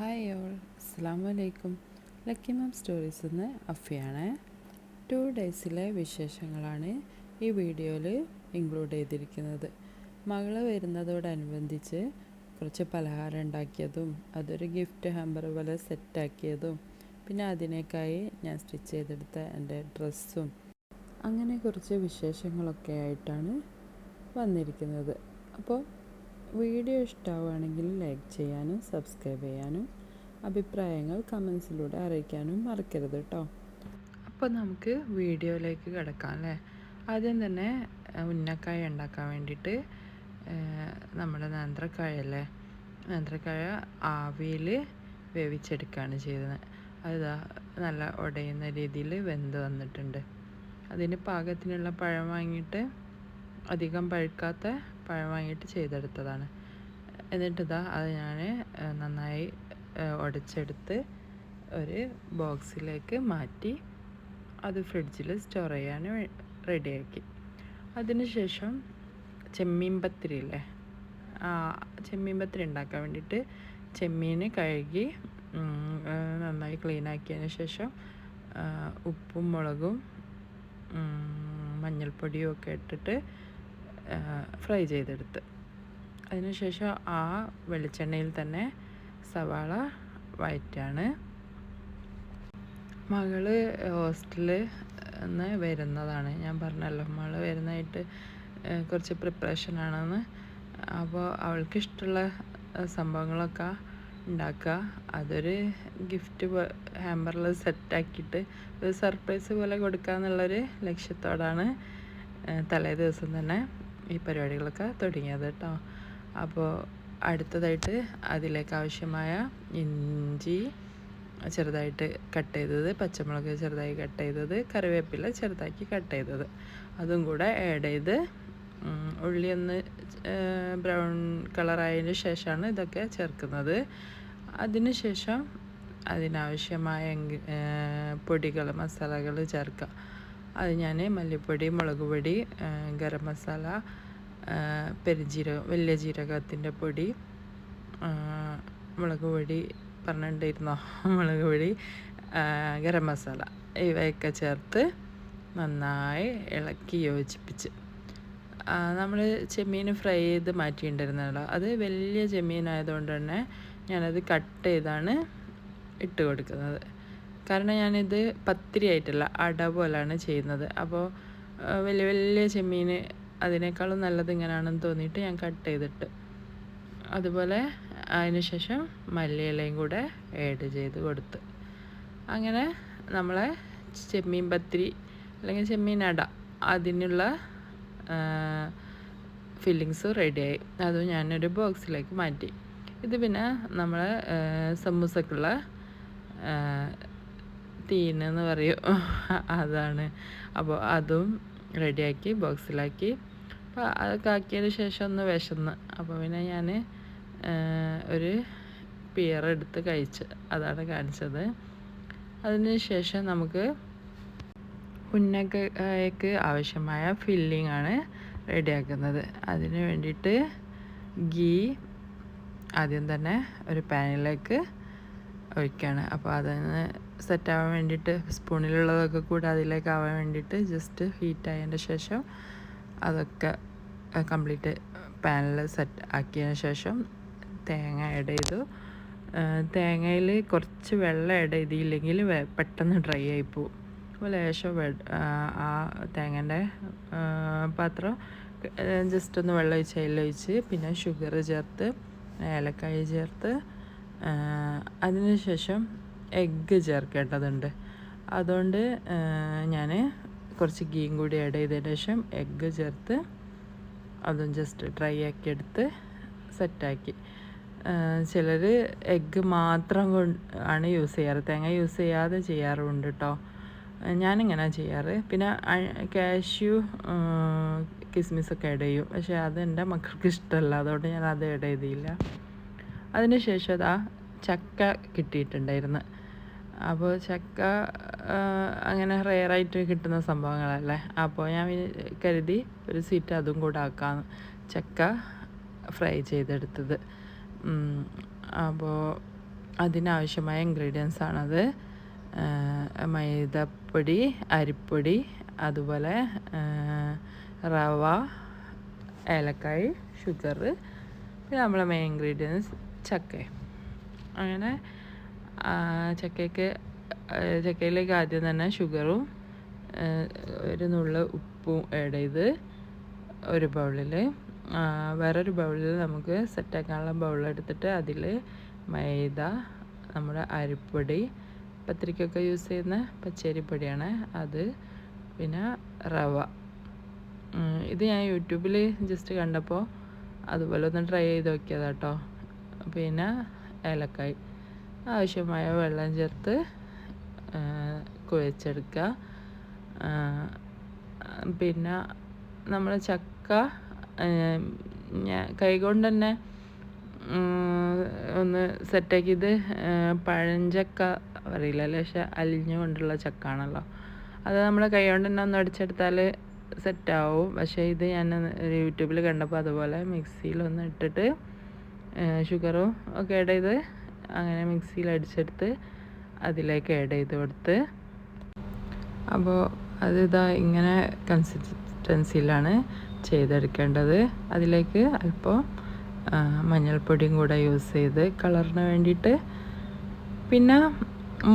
Hi all. അസ്സാം വലൈക്കും lucky മാം stories നിന്ന് അഫിയാണ് ടു ഡേയ്സിലെ വിശേഷങ്ങളാണ് ഈ വീഡിയോയിൽ ഇൻക്ലൂഡ് ചെയ്തിരിക്കുന്നത്. മകൾ വരുന്നതോടനുബന്ധിച്ച് കുറച്ച് പലഹാരം ഉണ്ടാക്കിയതും അതൊരു ഗിഫ്റ്റ് ഹാമ്പർ പോലെ സെറ്റാക്കിയതും പിന്നെ അതിനേക്കായി ഞാൻ സ്റ്റിച്ച് ചെയ്തെടുത്ത എന്റെ ഡ്രസ്സും അങ്ങനെ കുറച്ച് വിശേഷങ്ങളൊക്കെ ആയിട്ടാണ് വന്നിരിക്കുന്നത്. അപ്പോൾ വീഡിയോ ഇഷ്ടമാവുകയാണെങ്കിൽ ലൈക്ക് ചെയ്യാനും സബ്സ്ക്രൈബ് ചെയ്യാനും അഭിപ്രായങ്ങൾ കമൻസിലൂടെ അറിയിക്കാനും മറക്കരുത് കേട്ടോ അപ്പോൾ നമുക്ക് വീഡിയോയിലേക്ക് കിടക്കാം അല്ലേ? ആദ്യം തന്നെ ഉന്നക്കായ ഉണ്ടാക്കാൻ വേണ്ടിയിട്ട് നമ്മുടെ നേന്ത്രക്കായ അല്ലേ? നേന്ത്രക്കായ ആവിയിൽ വേവിച്ചെടുക്കുകയാണ് ചെയ്തത് അതാ നല്ല ഉടയുന്ന രീതിയിൽ വെന്ത് വന്നിട്ടുണ്ട്. അതിന് പാകത്തിനുള്ള പഴം വാങ്ങിയിട്ട് അധികം പഴുക്കാത്ത പഴം വാങ്ങിയിട്ട് ചെയ്തെടുത്തതാണ്. എന്നിട്ട് ഇതാ അത് ഞാൻ നന്നായി ഉടച്ചെടുത്ത് ഒരു ബോക്സിലേക്ക് മാറ്റി അത് ഫ്രിഡ്ജിൽ സ്റ്റോർ ചെയ്യാൻ റെഡിയാക്കി. അതിനുശേഷം ചെമ്മീൻ പത്തിരി ഇല്ലേ? ചെമ്മീൻ പത്തിരി ഉണ്ടാക്കാൻ വേണ്ടിയിട്ട് ചെമ്മീൻ കഴുകി നന്നായി ക്ലീൻ ആക്കിയതിന് ശേഷം ഉപ്പും മുളകും മഞ്ഞൾപ്പൊടിയും ഒക്കെ ഇട്ടിട്ട് ഫ്രൈ ചെയ്തെടുത്ത്. അതിനുശേഷം ആ വെളിച്ചെണ്ണയിൽ തന്നെ സവാള വയറ്റാണ്. മകൾ ഹോസ്റ്റലിൽ നിന്ന് വരുന്നതാണ്. ഞാൻ പറഞ്ഞല്ലോ മകൾ വരുന്നതായിട്ട് കുറച്ച് പ്രിപ്പറേഷൻ ആണെന്ന്. അപ്പോൾ അവൾക്ക് ഇഷ്ടമുള്ള സംഭവങ്ങളൊക്കെ ഉണ്ടാക്കുക. അതൊരു ഗിഫ്റ്റ് ഹാമ്പറിൽ സെറ്റാക്കിയിട്ട് ഒരു സർപ്രൈസ് പോലെ കൊടുക്കുക എന്നുള്ളൊരു ലക്ഷ്യത്തോടാണ് തലേ ദിവസം തന്നെ ഈ പരിപാടികളൊക്കെ തുടങ്ങിയത് കേട്ടോ. അപ്പോൾ അടുത്തതായിട്ട് അതിലേക്ക് ആവശ്യമായ ഇഞ്ചി ചെറുതായിട്ട് കട്ട് ചെയ്തത് പച്ചമുളക് ചെറുതായി കട്ട് ചെയ്തത് കറിവേപ്പില ചെറുതാക്കി കട്ട് ചെയ്തത്. അതും കൂടെ ആഡ് ചെയ്ത് ഉള്ളി ഒന്ന് ബ്രൗൺ കളറായതിന് ശേഷമാണ് ഇതൊക്കെ ചേർക്കുന്നത്. അതിന് ശേഷം അതിനാവശ്യമായ പൊടികൾ മസാലകൾ ചേർക്കുക. അത് ഞാൻ മല്ലിപ്പൊടി മുളക് പൊടി ഗരം മസാല പെരുജീരകം വലിയ ജീരകത്തിന്റെ പൊടി മുളക് പൊടി പറഞ്ഞിട്ടുണ്ടായിരുന്നോ? മുളക് പൊടി ഗരം മസാല ഇവയൊക്കെ ചേർത്ത് നന്നായി ഇളക്കി യോജിപ്പിച്ച്. നമ്മൾ ചെമ്മീൻ ഫ്രൈ ചെയ്ത് മാറ്റിയിട്ടുണ്ടായിരുന്നല്ലോ. അത് വലിയ ചെമ്മീൻ ആയതുകൊണ്ട് തന്നെ ഞാനത് കട്ട് ചെയ്താണ് ഇട്ട് കൊടുക്കുന്നത്. കാരണം ഞാനിത് പത്തിരി ആയിട്ടല്ല അട പോലാണ് ചെയ്യുന്നത്. അപ്പോൾ വലിയ വലിയ ചെമ്മീൻ അതിനേക്കാളും നല്ലത് ഇങ്ങനെയാണെന്ന് തോന്നിയിട്ട് ഞാൻ കട്ട് ചെയ്തിട്ട് അതുപോലെ അതിന് ശേഷം മല്ലിയിലയും കൂടെ ആഡ് ചെയ്ത് കൊടുത്ത്. അങ്ങനെ നമ്മളെ ചെമ്മീൻ പത്തിരി അല്ലെങ്കിൽ ചെമ്മീൻ അട അതിനുള്ള ഫില്ലിങ്സ് റെഡിയായി അതും ഞാനൊരു ബോക്സിലേക്ക് മാറ്റി. ഇത് പിന്നെ നമ്മൾ സമൂസക്കുള്ള തീനെന്ന് പറയും. അതാണ്. അപ്പോൾ അതും റെഡിയാക്കി ബോക്സിലാക്കി. അപ്പോൾ അതൊക്കെ ആക്കിയതിന് ശേഷം ഒന്ന് വിശന്ന്. അപ്പോൾ പിന്നെ ഞാൻ ഒരു പിയർ എടുത്ത് കഴിച്ച് അതാണ് കാണിച്ചത്. അതിന് ശേഷം നമുക്ക് ഉന്നക്കായക്ക് ആവശ്യമായ ഫില്ലിംഗ് ആണ് റെഡിയാക്കുന്നത്. അതിന് വേണ്ടിയിട്ട് ഗീ ആദ്യം തന്നെ ഒരു പാനിലേക്ക് ഒഴിക്കുകയാണ് അപ്പോൾ അതിന് സെറ്റാവാൻ വേണ്ടിയിട്ട് സ്പൂണിലുള്ളതൊക്കെ കൂടെ അതിലേക്ക് ആവാൻ വേണ്ടിയിട്ട് ജസ്റ്റ് ഹീറ്റ് ആയതിന്റെ ശേഷം അതൊക്കെ കംപ്ലീറ്റ് പാനിൽ സെറ്റ് ആക്കിയതിന് ശേഷം തേങ്ങ ആഡ് ചെയ്തു. തേങ്ങയിൽ കുറച്ച് വെള്ളം ആഡ് ചെയ്തില്ലെങ്കിൽ പെട്ടെന്ന് ഡ്രൈ ആയി പോകും അപ്പോൾ ലേശം ആ തേങ്ങന്റെ പാത്രം ജസ്റ്റ് ഒന്ന് വെള്ളം ഒഴിച്ച് അതിലൊഴിച്ച് പിന്നെ ഷുഗർ ചേർത്ത് ഏലക്കായ ചേർത്ത് അതിന് ശേഷം എഗ്ഗ് ചേർക്കേണ്ടതുണ്ട്. അതുകൊണ്ട് ഞാൻ കുറച്ച് ഗീം കൂടി ആഡ് ചെയ്തതിന് ശേഷം എഗ്ഗ് ചേർത്ത് അതും ജസ്റ്റ് ഡ്രൈ ആക്കി എടുത്ത് സെറ്റാക്കി ചിലർ എഗ്ഗ് മാത്രം ആണ് യൂസ് ചെയ്യാറ്. തേങ്ങ യൂസ് ചെയ്യാതെ ചെയ്യാറുണ്ട് കേട്ടോ ഞാനിങ്ങനെ ചെയ്യാറ്. പിന്നെ കാഷ്യൂ കിസ്മിസൊക്കെ ആഡ് ചെയ്യും. പക്ഷേ അത് എന്റെ മക്കൾക്ക് ഇഷ്ടമല്ല. അതുകൊണ്ട് ഞാൻ അത് ആഡ് ചെയ്തില്ല. അതിന് ശേഷം അതാ ചക്ക കിട്ടിയിട്ടുണ്ടായിരുന്നു. അപ്പോൾ ചക്ക അങ്ങനെ റെയറായിട്ട് കിട്ടുന്ന സംഭവങ്ങളല്ലേ? അപ്പോൾ ഞാൻ കരുതി ഒരു സീറ്റ് അതും കൂടെ ആക്കാം. ചക്ക ഫ്രൈ ചെയ്തെടുത്തത്. അപ്പോൾ അതിനാവശ്യമായ ഇൻഗ്രീഡിയൻസ് ആണത്. മൈദപ്പൊടി അരിപ്പൊടി അതുപോലെ റവ ഏലക്കായ് ഷുഗർ പിന്നെ നമ്മളെ മെയിൻ ഇൻഗ്രീഡിയൻസ് ചക്ക. അങ്ങനെ ചക്കയ്ക്ക് ചക്കയിലേക്ക് ആദ്യം തന്നെ ഷുഗറും ഒരു നുള്ള ഉപ്പും ആഡ് ചെയ്ത് ഒരു ബൗളിൽ വേറൊരു ബൗളിൽ നമുക്ക് സെറ്റാക്കാനുള്ള ബൗളെടുത്തിട്ട് അതിൽ മൈദ നമ്മുടെ അരിപ്പൊടി പത്രിക്കൊക്കെ യൂസ് ചെയ്യുന്ന പച്ചരിപ്പൊടിയാണ് അത് പിന്നെ റവ. ഇത് ഞാൻ യൂട്യൂബിൽ ജസ്റ്റ് കണ്ടപ്പോൾ അതുപോലെ ഒന്ന് ട്രൈ ചെയ്ത് നോക്കിയതാട്ടോ. പിന്നെ ഏലക്കായ്. ആവശ്യമായ വെള്ളം ചേർത്ത് കുഴച്ചെടുക്കുക. പിന്നെ നമ്മൾ ചക്ക കൈകൊണ്ട് തന്നെ ഒന്ന് സെറ്റാക്കിയത് പഴഞ്ചക്ക അറിയില്ല പക്ഷെ അലിഞ്ഞു കൊണ്ടുള്ള ചക്ക ആണല്ലോ അത് നമ്മൾ കൈകൊണ്ട് തന്നെ ഒന്ന് അടിച്ചെടുത്താൽ സെറ്റാവും പക്ഷേ ഇത് ഞാൻ യൂട്യൂബിൽ കണ്ടപ്പോൾ അതുപോലെ മിക്സിയിൽ ഒന്ന് ഇട്ടിട്ട് ഷുഗറും ഒക്കെ ചെയ്ത് അങ്ങനെ മിക്സിയിൽ അടിച്ചെടുത്ത് അതിലേക്ക് ആഡ് ചെയ്ത് കൊടുത്ത്. അപ്പോൾ അത് ഇതാ ഇങ്ങനെ കൺസിസ്റ്റൻസിയിലാണ് ചെയ്തെടുക്കേണ്ടത്. അതിലേക്ക് അല്പം മഞ്ഞൾപ്പൊടിയും കൂടെ യൂസ് ചെയ്ത് കളറിന് വേണ്ടിയിട്ട്. പിന്നെ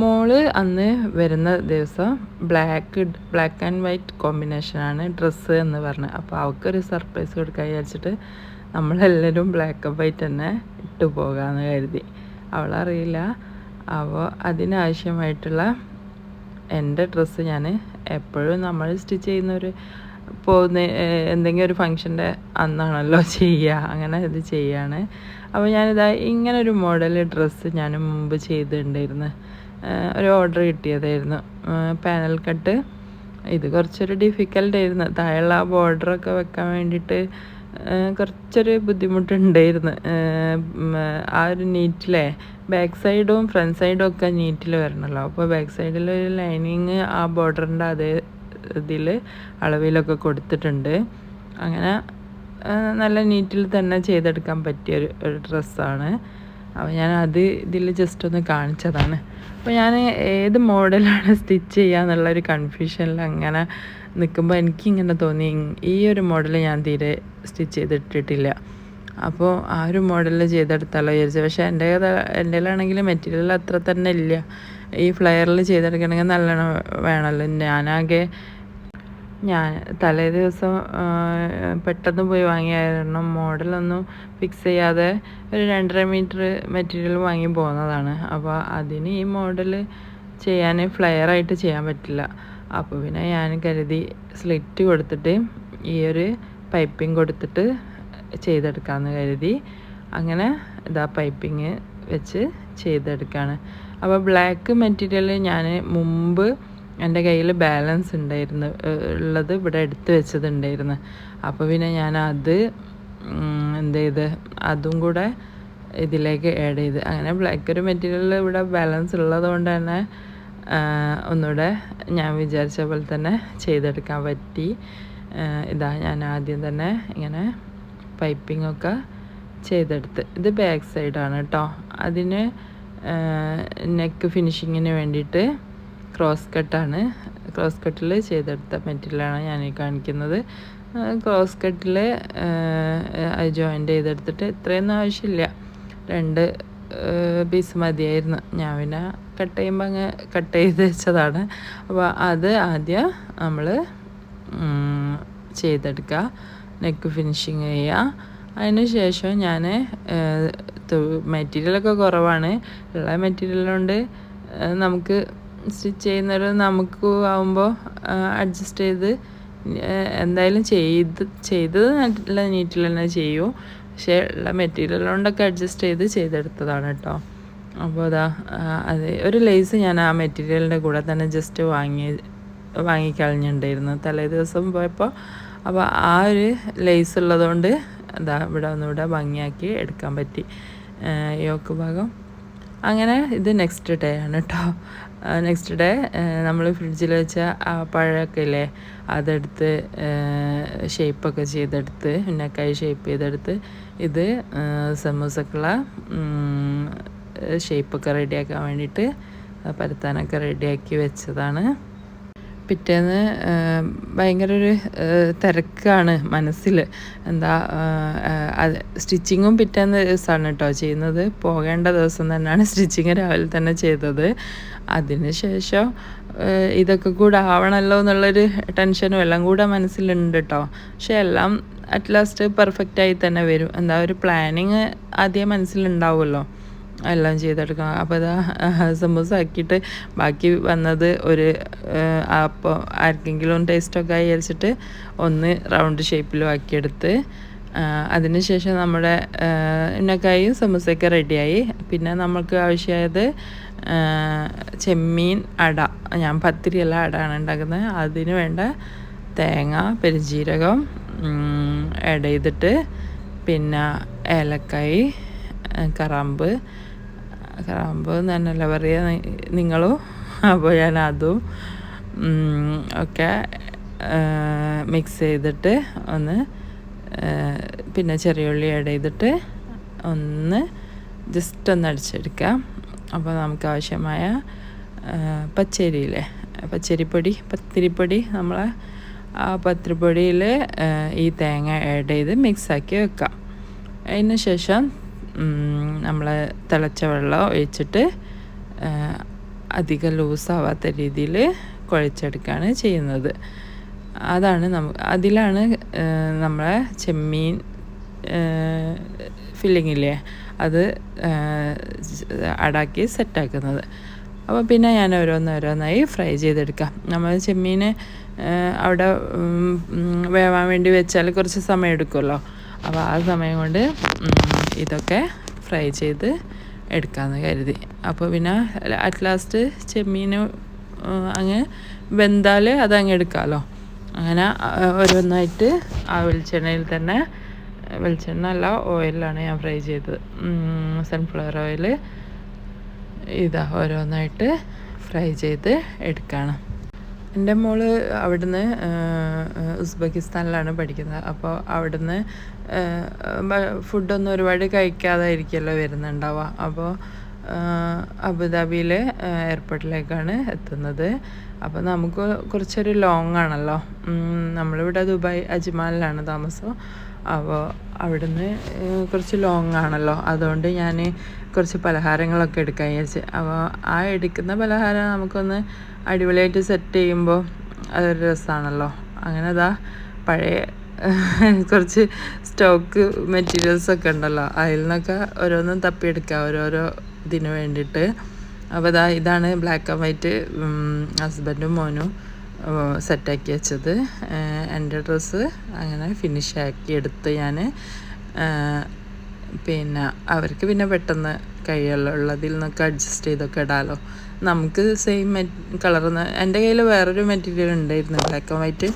മോൾ അന്ന് വരുന്ന ദിവസം ബ്ലാക്ക് ബ്ലാക്ക് ആൻഡ് വൈറ്റ് കോമ്പിനേഷനാണ് ഡ്രസ്സ് എന്ന് പറഞ്ഞത് അപ്പോൾ അവൾക്കൊരു സർപ്രൈസ് കൊടുക്കാൻ വിചാരിച്ചിട്ട് നമ്മളെല്ലാവരും ബ്ലാക്ക് ആൻഡ് വൈറ്റ് തന്നെ ഇട്ടു പോകാമെന്ന് കരുതി. അവളറിയില്ല. അപ്പോൾ അതിനാവശ്യമായിട്ടുള്ള എന്റെ ഡ്രസ്സ് ഞാൻ എപ്പോഴും നമ്മൾ സ്റ്റിച്ച് ചെയ്യുന്ന ഒരു പോകുന്ന എന്തെങ്കിലും ഒരു ഫങ്ഷന്റെ അന്നാണല്ലോ ചെയ്യുക. അങ്ങനെ ഇത് ചെയ്യാണ്. അപ്പോൾ ഞാനിതാ ഇങ്ങനെ ഒരു മോഡൽ ഡ്രസ്സ് ഞാൻ മുമ്പ് ചെയ്തിട്ടുണ്ടായിരുന്നു. ഒരു ഓർഡർ കിട്ടിയതായിരുന്നു. Panel cut. ഇത് കുറച്ചൊരു ഡിഫിക്കൽട്ടായിരുന്നു. താഴെയുള്ള ബോർഡറൊക്കെ വെക്കാൻ വേണ്ടിയിട്ട് കുറച്ചൊരു ബുദ്ധിമുട്ടുണ്ടായിരുന്നു. ആ ഒരു നീറ്റിലെ ബാക്ക് സൈഡും ഫ്രണ്ട് സൈഡും ഒക്കെ നീറ്റിൽ വരണമല്ലോ അപ്പോൾ ബാക്ക് സൈഡിൽ ഒരു ലൈനിങ് ആ ബോർഡറിന്റെ അതേ ഇതിൽ അളവിലൊക്കെ കൊടുത്തിട്ടുണ്ട്. അങ്ങനെ നല്ല നീറ്റിൽ തന്നെ ചെയ്തെടുക്കാൻ പറ്റിയ ഒരു ഡ്രസ്സാണ്. അപ്പോൾ ഞാൻ അത് ഇതിൽ ജസ്റ്റ് ഒന്ന് കാണിച്ചതാണ്. അപ്പോൾ ഞാൻ ഏത് മോഡലാണ് സ്റ്റിച്ച് ചെയ്യുക എന്നുള്ളൊരു കൺഫ്യൂഷനിൽ അങ്ങനെ നിൽക്കുമ്പോൾ എനിക്കിങ്ങനെ തോന്നി ഈ ഒരു മോഡൽ ഞാൻ തീരെ സ്റ്റിച്ച് ചെയ്തിട്ടിട്ടില്ല. അപ്പോൾ ആ ഒരു മോഡൽ ചെയ്തെടുത്താലോ വിചാരിച്ചു. പക്ഷേ എന്റെ എന്റെ ആണെങ്കിൽ മെറ്റീരിയൽ അത്ര തന്നെ ഇല്ല. ഈ ഫ്ലയറിൽ ചെയ്തെടുക്കണമെങ്കിൽ നല്ലോണം വേണമല്ലോ ഞാനാകെ ഞാൻ തലേ ദിവസം പെട്ടെന്ന് പോയി വാങ്ങിയായിരുന്നു. മോഡലൊന്നും ഫിക്സ് ചെയ്യാതെ ഒരു രണ്ടര മീറ്റർ മെറ്റീരിയൽ വാങ്ങി പോകുന്നതാണ് അപ്പോൾ അതിന് ഈ മോഡൽ ചെയ്യാൻ ഫ്ലെയറായിട്ട് ചെയ്യാൻ പറ്റില്ല. അപ്പോൾ പിന്നെ ഞാൻ കരുതി സ്ലിറ്റ് കൊടുത്തിട്ട് ഈ ഒരു പൈപ്പിംഗ് കൊടുത്തിട്ട് ചെയ്തെടുക്കാമെന്ന് കരുതി. അങ്ങനെ ഇതാ പൈപ്പിങ് വെച്ച് ചെയ്തെടുക്കുകയാണ് അപ്പോൾ ബ്ലാക്ക് മെറ്റീരിയൽ ഞാൻ മുമ്പ് എന്റെ കയ്യിൽ ബാലൻസ് ഉണ്ടായിരുന്നു ഉള്ളത് ഇവിടെ എടുത്തു വെച്ചതുണ്ടായിരുന്നു. അപ്പോൾ പിന്നെ ഞാൻ അത് എന്ത് ചെയ്ത് അതും കൂടെ ഇതിലേക്ക് ആഡ് ചെയ്ത്. അങ്ങനെ ബ്ലാക്ക് ഒരു മെറ്റീരിയൽ ഇവിടെ ബാലൻസ് ഉള്ളത് കൊണ്ട് തന്നെ ഒന്നുകൂടെ ഞാൻ വിചാരിച്ച പോലെ തന്നെ ചെയ്തെടുക്കാൻ പറ്റി. ഇതാ ഞാൻ ആദ്യം തന്നെ ഇങ്ങനെ പൈപ്പിംഗ് ഒക്കെ ചെയ്തെടുത്ത്. ഇത് ബാക്ക് സൈഡാണ് കേട്ടോ അതിന് നെക്ക് ഫിനിഷിങ്ങിന് വേണ്ടിയിട്ട് ക്രോസ് കട്ടാണ് ക്രോസ് കട്ടിൽ ചെയ്തെടുത്ത മെറ്റീരിയലാണ് ഞാൻ ഈ കാണിക്കുന്നത്. ക്രോസ് കട്ടിൽ ജോയിന്റ് ചെയ്തെടുത്തിട്ട് ഇത്രയൊന്നും ആവശ്യമില്ല. രണ്ട് പീസ് മതിയായിരുന്നു. ഞാൻ പിന്നെ കട്ട് ചെയ്യുമ്പോൾ അങ്ങ് കട്ട് ചെയ്ത് വെച്ചതാണ്. അപ്പോൾ അത് ആദ്യം നമ്മൾ ചെയ്തെടുക്കുക. നെക്ക് ഫിനിഷിങ് ചെയ്യുക. അതിന് ശേഷം ഞാൻ മെറ്റീരിയലൊക്കെ കുറവാണ്. ഉള്ള മെറ്റീരിയൽ കൊണ്ട് നമുക്ക് സ്റ്റിച്ച് ചെയ്യുന്നത് നമുക്ക് ആവുമ്പോൾ അഡ്ജസ്റ്റ് ചെയ്ത് എന്തായാലും ചെയ്ത് ചെയ്തത് നല്ല നീറ്റിൽ തന്നെ ചെയ്യും. പക്ഷേ ഉള്ള മെറ്റീരിയൽ കൊണ്ടൊക്കെ അഡ്ജസ്റ്റ് ചെയ്ത് ചെയ്തെടുത്തതാണ് കേട്ടോ അപ്പോൾ അതാ അത് ഒരു ലേസ് ഞാൻ ആ മെറ്റീരിയലിന്റെ കൂടെ തന്നെ ജസ്റ്റ് വാങ്ങി വാങ്ങിക്കളഞ്ഞിട്ടുണ്ടായിരുന്നു തലേ ദിവസം പോയപ്പോൾ അപ്പോൾ ആ ഒരു ലേസ് ഉള്ളതുകൊണ്ട് അതാ ഇവിടെ ഒന്നുകൂടെ ഭംഗിയാക്കി എടുക്കാൻ പറ്റി. യോക്ക് ഭാഗം. അങ്ങനെ ഇത് നെക്സ്റ്റ് ഡേ ആണ് കേട്ടോ നെക്സ്റ്റ് ഡേ നമ്മൾ ഫ്രിഡ്ജിൽ വെച്ച ആ പഴമൊക്കെ ഇല്ലേ അതെടുത്ത് ഷേപ്പൊക്കെ ചെയ്തെടുത്ത് ഉന്നക്കായി ഷേപ്പ് ചെയ്തെടുത്ത് ഇത് സമൂസക്കുള്ള ഷേപ്പൊക്കെ റെഡിയാക്കാൻ വേണ്ടിയിട്ട് പരത്താനൊക്കെ റെഡിയാക്കി വെച്ചതാണ്. പിറ്റേന്ന് ഭയങ്കര ഒരു തിരക്കാണ് മനസ്സിൽ എന്താ സ്റ്റിച്ചിങ്ങും പിറ്റേന്ന് ദിവസമാണ് കേട്ടോ ചെയ്യുന്നത്. പോകേണ്ട ദിവസം തന്നെയാണ് സ്റ്റിച്ചിങ് രാവിലെ തന്നെ ചെയ്തത്. അതിന് ശേഷം ഇതൊക്കെ കൂടെ ആവണമല്ലോ എന്നുള്ളൊരു ടെൻഷനും എല്ലാം കൂടെ മനസ്സിലുണ്ട് കേട്ടോ പക്ഷെ എല്ലാം അറ്റ് ലാസ്റ്റ് പെർഫെക്റ്റ് ആയി തന്നെ വരും. എന്താ ഒരു പ്ലാനിങ് ആദ്യം മനസ്സിലുണ്ടാവുമല്ലോ. എല്ലാം ചെയ്തെടുക്കാം അപ്പോൾ ഇതാ സമൂസ ആക്കിയിട്ട് ബാക്കി വന്നത് ഒരു അപ്പോൾ ആർക്കെങ്കിലും ടേസ്റ്റൊക്കെ ആയി അരച്ചിട്ട് ഒന്ന് റൗണ്ട് ഷേപ്പിലും ആക്കിയെടുത്ത് അതിനുശേഷം നമ്മുടെ ഉന്നക്കായും സമൂസയൊക്കെ റെഡിയായി പിന്നെ നമുക്ക് ആവശ്യമായത് ചെമ്മീൻ അട. ഞാൻ പത്തിരിയല്ല അടയാണ് ഉണ്ടാക്കുന്നത്. അതിന് വേണ്ട തേങ്ങ പെരുജീരകം ആഡ് ചെയ്തിട്ട് പിന്നെ ഏലക്കായി കറാമ്പ് എന്ന് തന്നെയല്ല പറയുക നിങ്ങളും അപ്പോൾ ഞാൻ അതും ഒക്കെ മിക്സ് ചെയ്തിട്ട് ഒന്ന് പിന്നെ ചെറിയ ഉള്ളി ആഡ് ചെയ്തിട്ട് ഒന്ന് ജസ്റ്റ് ഒന്ന് അടിച്ചെടുക്കാം. അപ്പോൾ നമുക്ക് ആവശ്യമായ പച്ചരിയിലെ പച്ചരിപ്പൊടി പത്തിരിപ്പൊടി നമ്മൾ ആ പത്തിരിപ്പൊടിയിൽ ഈ തേങ്ങ ആഡ് ചെയ്ത് മിക്സാക്കി വെക്കാം. അതിന് ശേഷം നമ്മൾ തിളച്ച വെള്ളം ഒഴിച്ചിട്ട് അധികം ലൂസാവാത്ത രീതിയിൽ കുഴച്ചെടുക്കുകയാണ് ചെയ്യുന്നത്. അതാണ് നമ്മ അതിലാണ് നമ്മളെ ചെമ്മീൻ ഫില്ലിങ്ങില്ലേ അത് അടാക്കി സെറ്റാക്കുന്നത്. അപ്പോൾ പിന്നെ ഞാൻ ഓരോന്നോരോന്നായി ഫ്രൈ ചെയ്തെടുക്കാം. നമ്മൾ ചെമ്മീൻ അവിടെ വേവാൻ വേണ്ടി വെച്ചാൽ കുറച്ച് സമയം എടുക്കുമല്ലോ അപ്പോൾ ആ സമയം കൊണ്ട് ഇതൊക്കെ ഫ്രൈ ചെയ്ത് എടുക്കാമെന്ന് കരുതി. അപ്പോൾ പിന്നെ അറ്റ് ലാസ്റ്റ് ചെമ്മീൻ അങ്ങ് വെന്താൽ അതങ്ങ് എടുക്കാമല്ലോ അങ്ങനെ ഓരോന്നായിട്ട് ആ വെളിച്ചെണ്ണയിൽ തന്നെ വെളിച്ചെണ്ണ അല്ല ഓയിലാണ് ഞാൻ ഫ്രൈ ചെയ്തത്. സൺഫ്ലവർ ഓയിൽ ഇതാ ഓരോന്നായിട്ട് ഫ്രൈ ചെയ്ത് എടുക്കുകയാണ് എന്റെ മോൾ അവിടുന്ന് ഉസ്ബെക്കിസ്ഥാനിലാണ് പഠിക്കുന്നത്. അപ്പോൾ അവിടുന്ന് ഫുഡൊന്നും ഒരുപാട് കഴിക്കാതായിരിക്കുമല്ലോ വരുന്നുണ്ടാവുക. അപ്പോൾ അബുദാബിയിലെ എയർപോർട്ടിലേക്കാണ് എത്തുന്നത്. അപ്പോൾ നമുക്ക് കുറച്ചൊരു ലോങ് ആണല്ലോ. നമ്മളിവിടെ ദുബായ് അജ്മാലിലാണ് താമസം. അപ്പോൾ അവിടുന്ന് കുറച്ച് ലോങ് ആണല്ലോ. അതുകൊണ്ട് ഞാൻ കുറച്ച് പലഹാരങ്ങളൊക്കെ എടുക്കാൻ വിചാരിച്ചു അപ്പോൾ ആ എടുക്കുന്ന പലഹാരം നമുക്കൊന്ന് അടിപൊളിയായിട്ട് സെറ്റ് ചെയ്യുമ്പോൾ അതൊരു രസമാണല്ലോ അങ്ങനെ അതാ പഴയ കുറച്ച് സ്റ്റോക്ക് മെറ്റീരിയൽസൊക്കെ ഉണ്ടല്ലോ. അതിൽ നിന്നൊക്കെ ഓരോന്നും തപ്പിയെടുക്കുക ഓരോരോ ഇതിന് വേണ്ടിയിട്ട്. അപ്പോൾ ഇതാ ഇതാണ് ബ്ലാക്ക് ആൻഡ് വൈറ്റ് ഹസ്ബൻഡും മോനും സെറ്റാക്കി വെച്ചത്. എന്റെ ഡ്രസ്സ് അങ്ങനെ ഫിനിഷ് ആക്കി എടുത്ത് ഞാൻ പിന്നെ അവർക്ക് പിന്നെ പെട്ടെന്ന് ഉള്ളതിൽ നിന്നൊക്കെ അഡ്ജസ്റ്റ് ചെയ്തൊക്കെ ഇടാമല്ലോ നമുക്ക് സെയിം കളർ എന്റെ കയ്യിൽ വേറൊരു മെറ്റീരിയൽ ഉണ്ടായിരുന്നു ബ്ലാക്ക് ആൻഡ് വൈറ്റ്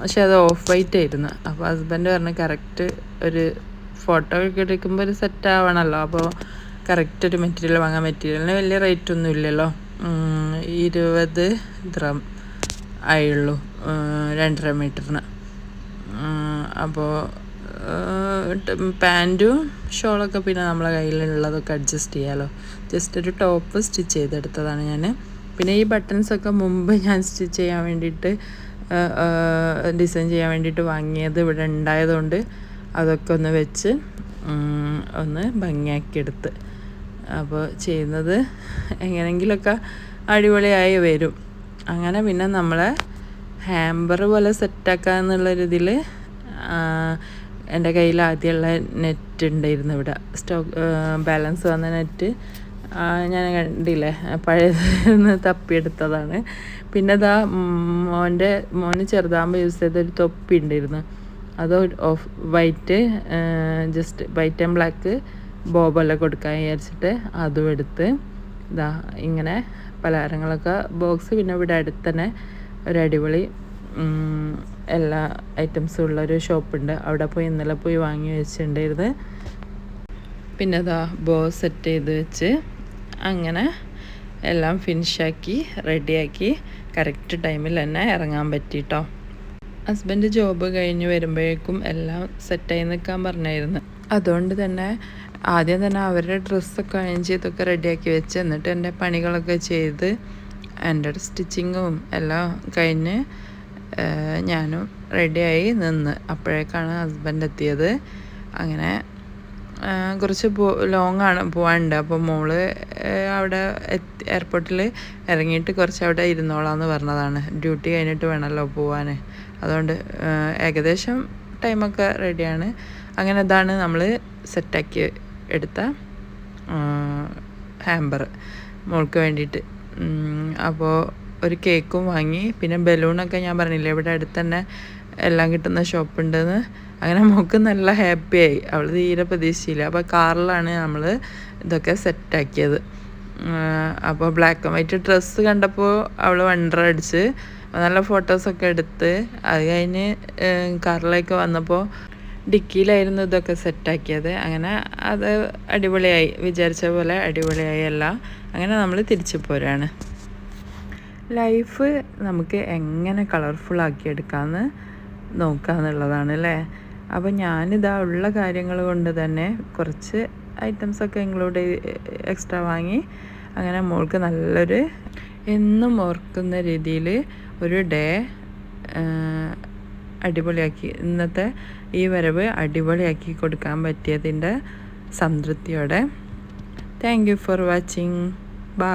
പക്ഷെ അത് ഓഫ് വൈറ്റ് ആയിരുന്നു. അപ്പോൾ ഹസ്ബൻഡ് പറഞ്ഞ് കറക്റ്റ് ഒരു ഫോട്ടോ ഒക്കെ എടുക്കുമ്പോൾ ഒരു സെറ്റ് ആവണമല്ലോ അപ്പോൾ കറക്റ്റ് ഒരു മെറ്റീരിയൽ വാങ്ങാൻ മെറ്റീരിയലിന് വലിയ റേറ്റ് ഒന്നും ഇല്ലല്ലോ. ഇരുപത് ദ്രം ആയുള്ളൂ. രണ്ടര മീറ്ററിന്. അപ്പോൾ പാന്റും ഷോളൊക്കെ പിന്നെ നമ്മളെ കയ്യിലുള്ളതൊക്കെ അഡ്ജസ്റ്റ് ചെയ്യാമല്ലോ ജസ്റ്റ് ഒരു ടോപ്പ് സ്റ്റിച്ച് ചെയ്തെടുത്തതാണ് ഞാൻ പിന്നെ ഈ ബട്ടൺസൊക്കെ മുമ്പ് ഞാൻ സ്റ്റിച്ച് ചെയ്യാൻ വേണ്ടിയിട്ട് ഡിസൈൻ ചെയ്യാൻ വേണ്ടിയിട്ട് വാങ്ങിയത് ഇവിടെ ഉണ്ടായതുകൊണ്ട് അതൊക്കെ ഒന്ന് വെച്ച് ഒന്ന് ഭംഗിയാക്കിയെടുത്ത്. അപ്പോൾ ചെയ്യുന്നത് എങ്ങനെയെങ്കിലുമൊക്കെ അടിപൊളിയായി വരും. അങ്ങനെ പിന്നെ നമ്മളെ ഹാമ്പർ പോലെ സെറ്റാക്കുക എന്നുള്ളൊരിതിൽ എന്റെ കയ്യിൽ ആദ്യമുള്ള നെറ്റ് ഉണ്ടായിരുന്നു ഇവിടെ. സ്റ്റോക്ക് ബാലൻസ് വന്ന നെറ്റ്. ഞാൻ കണ്ടില്ലേ? പഴയതെന്ന് തപ്പിയെടുത്തതാണ്. പിന്നെ ഇതാ മോന്റെ മോന് ചെറുതാകുമ്പോൾ യൂസ് ചെയ്തൊരു തൊപ്പി ഉണ്ടായിരുന്നു. അത് off white just white and black ബോബല്ല കൊടുക്കാൻ വിചാരിച്ചിട്ട് അതും എടുത്ത് ഇതാ ഇങ്ങനെ പലഹാരങ്ങളൊക്കെ ബോക്സ് പിന്നെ ഇവിടെ അടുത്ത് തന്നെ ഒരു അടിപൊളി എല്ലാ ഐറ്റംസും ഉള്ളൊരു ഷോപ്പുണ്ട് അവിടെ പോയി ഇന്നലെ പോയി വാങ്ങി വെച്ചിട്ടുണ്ടായിരുന്നു. പിന്നെ അതാ ബോ സെറ്റ് ചെയ്ത് വെച്ച് അങ്ങനെ എല്ലാം ഫിനിഷാക്കി റെഡിയാക്കി കറക്റ്റ് ടൈമിൽ തന്നെ ഇറങ്ങാൻ പറ്റിട്ടോ. ഹസ്ബൻഡ് ജോബ് കഴിഞ്ഞ് വരുമ്പോഴേക്കും എല്ലാം സെറ്റായി നിൽക്കാൻ പറഞ്ഞായിരുന്നു. അതുകൊണ്ട് തന്നെ ആദ്യം തന്നെ അവരുടെ ഡ്രസ്സൊക്കെ അയൺ ചെയ്തൊക്കെ റെഡിയാക്കി വെച്ച് എന്നിട്ട് എന്റെ പണികളൊക്കെ ചെയ്ത് എന്റെ സ്റ്റിച്ചിങ്ങും എല്ലാം കഴിഞ്ഞ് ഞാനും റെഡിയായി നിന്ന്. അപ്പോഴേക്കാണ് ഹസ്ബൻഡ് എത്തിയത്. അങ്ങനെ കുറച്ച് പോ ആണ് പോകാനുണ്ട് അപ്പോൾ മോൾ അവിടെ എയർപോർട്ടിൽ ഇറങ്ങിയിട്ട് കുറച്ച് അവിടെ ഇരുന്നോളാന്ന് പറഞ്ഞതാണ്. ഡ്യൂട്ടി കഴിഞ്ഞിട്ട് വേണമല്ലോ പോവാൻ അതുകൊണ്ട് ഏകദേശം ടൈമൊക്കെ റെഡിയാണ് അങ്ങനെ ഇതാണ് നമ്മൾ സെറ്റാക്കി എടുത്ത ഹാമ്പർ മോൾക്ക് വേണ്ടിയിട്ട്. അപ്പോൾ ഒരു കേക്കും വാങ്ങി. പിന്നെ ബലൂണൊക്കെ ഞാൻ പറഞ്ഞില്ലേ ഇവിടെ അടുത്ത് തന്നെ എല്ലാം കിട്ടുന്ന ഷോപ്പുണ്ടെന്ന്. അങ്ങനെ നമുക്ക് നല്ല ഹാപ്പിയായി. അവൾ തീരെ പ്രതീക്ഷിച്ചില്ല. അപ്പോൾ കാറിലാണ് നമ്മൾ ഇതൊക്കെ സെറ്റാക്കിയത്. അപ്പോൾ ബ്ലാക്ക് ആൻഡ് വൈറ്റ് ഡ്രസ്സ് കണ്ടപ്പോൾ അവൾ വണ്ടർ അടിച്ച് നല്ല ഫോട്ടോസൊക്കെ എടുത്ത് അത് കഴിഞ്ഞ് കാറിലേക്ക് വന്നപ്പോൾ ഡിക്കിയിലായിരുന്നു ഇതൊക്കെ സെറ്റാക്കിയത്. അങ്ങനെ അത് അടിപൊളിയായി. വിചാരിച്ച പോലെ അടിപൊളിയായി അല്ല. അങ്ങനെ നമ്മൾ തിരിച്ചു പോരാണ്. ലൈഫ് നമുക്ക് എങ്ങനെ കളർഫുൾ ആക്കി എടുക്കാമെന്ന് നോക്കാന്നുള്ളതാണ് അല്ലേ അപ്പോൾ ഞാനിതാ ഉള്ള കാര്യങ്ങൾ കൊണ്ട് തന്നെ കുറച്ച് ഐറ്റംസൊക്കെ ഇൻക്ലൂഡ് എക്സ്ട്രാ വാങ്ങി അങ്ങനെ മോൾക്ക് നല്ലൊരു എന്നും ഓർക്കുന്ന രീതിയിൽ ഒരു ഡേ അടിപൊളിയാക്കി. ഇന്നത്തെ ഈ വരവ് അടിപൊളിയാക്കി കൊടുക്കാൻ പറ്റിയതിന്റെ സംതൃപ്തിയോടെ. Thank you for watching bye